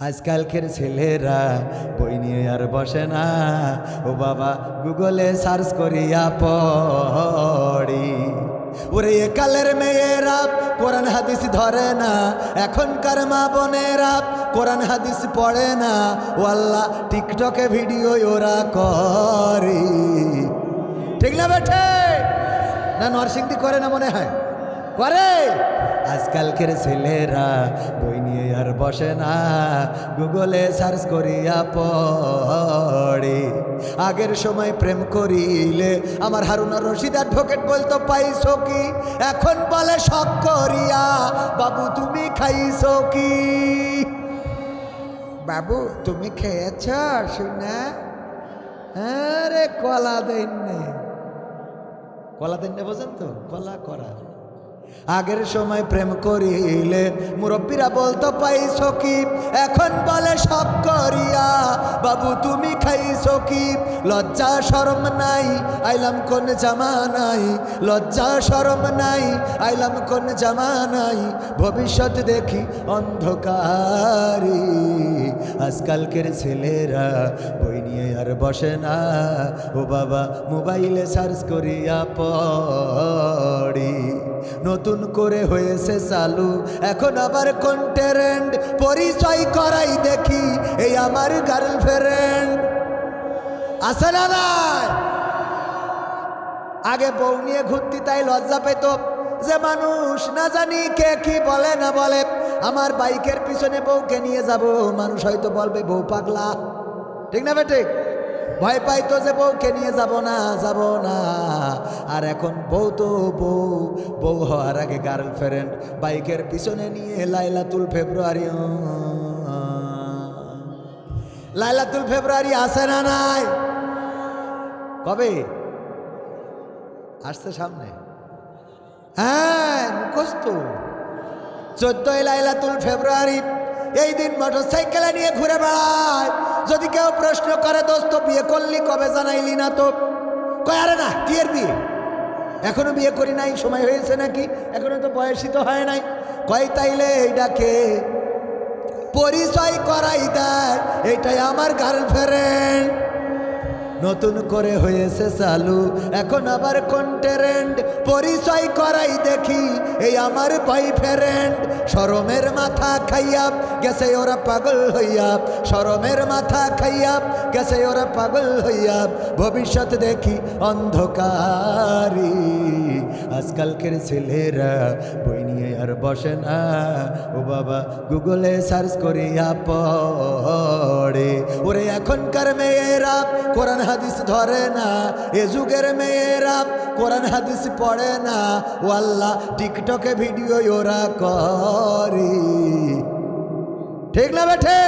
আজকালকের ছেলেরা বই নিয়ে আর বসে না। ও বাবা, গুগলে সার্চ করিয়া পড়ি। ওরে একালের মেয়েরা কোরআন হাদিস ধরে না। এখনকার মা বোনেরা কোরআন হাদিস পড়ে না। ও আল্লাহ, টিকটকে ভিডিও ওরা করে। ঠিক না বেঠে? না নরসিংদি করে না মনে হয়? করে। আজকালকের ছেলেরা বই নিয়ে আর বসে না। গুগলে সার্চ করিয়া পড়ে। আগের সময় প্রেম করিলে আমার হারুনা রশিদ অ্যাডভোকেট বলতো, পাইছো কি? এখন বলে শখ করিয়া। বাবু, তুমি খাইছো কি? বাবু, তুমি খেয়েছ? শুনা? রে, কলা দেন কলা দেন বোঝেন তো? কলা করা? আগের সময় প্রেম করিলে মুরব্বীরা বলতো, পাইছো কি? এখন বলে, সব করিয়া। বাবু, তুমি খাইছো কি? লজ্জা, শরম নাই। আইলাম কোন জামা নাই। লজ্জা, শরম নাই। আইলাম কোন জামা নাই। ভবিষ্যৎ দেখি অন্ধকারি আজকালকের ছেলেরা বই নিয়ে আর বসে না। ও বাবা, মোবাইলে সার্চ করিয়া পড়ি। নতুন করে হয়েছে চালু। এখন আবার কোন কন্টেরেন্ট পরিচয় করাই দেখি, এই আমার গার্লফ্রেন্ড আছে না আগে বউ নিয়ে ঘুরতি, তাই লজ্জা পেত। যে মানুষ না জানি কে কি বলে, না বলে। আমার বাইকের পিছনে বউকে নিয়ে যাব, মানুষ হয়তো বলবে বউ পাগলা। ঠিক না বেটে ভয় পাইতো যে বউকে নিয়ে যাব না যাব না। আর এখন বউ তো বউ বউ হওয়ার আগে গার্লফ্রেন্ড বাইকের পিছনে নিয়ে লাইলাতুল ফেব্রুয়ারি লাইলাতুল ফেব্রুয়ারি আসে না নাই? কবে? আসছে সামনে। হ্যাঁ মুখস্ত চোদ্দই লাইলাতুল ফেব্রুয়ারি এই দিন মোটর সাইকেলে নিয়ে ঘুরে বেড়ায়। যদি কেউ প্রশ্ন করে, দোস্ত, বিয়ে করলি কবে? জানাইলি না তো। কয়, আরে না, কি এর বিয়ে? এখনও বিয়ে করি নাই, সময় হয়েছে নাকি? এখনও তো বয়সী তো হয় নাই। কয়, তাইলে এইটাকে পরিচয় করাই দেয়। এটাই আমার গার্লফ্রেন্ড নতুন করে হয়েছে চালু। এখন আবার কন্টেরেন্ট পরিচয় করাই দেখি, এই আমার বয়ফ্রেন্ড সরমের মাথা খাইয়া গেছে ওরা পাগল হইয়া। সরমের মাথা খাইয়া গেছে ওরা পাগল হইয়া। ভবিষ্যৎ দেখি অন্ধকারি আজকালকের ছেলেরা বই নিয়ে আর বসে না। ও বাবা, গুগলে সার্চ করিয়া পড়ে। ওরে এখনকার মেয়েরা কোরআন হাদিস ধরে না। এ যুগের মেয়েরা কোরআন হাদিস পড়ে না। ও আল্লাহ, টিকটকে ভিডিও ওরা করে। ঠিক না বেঠে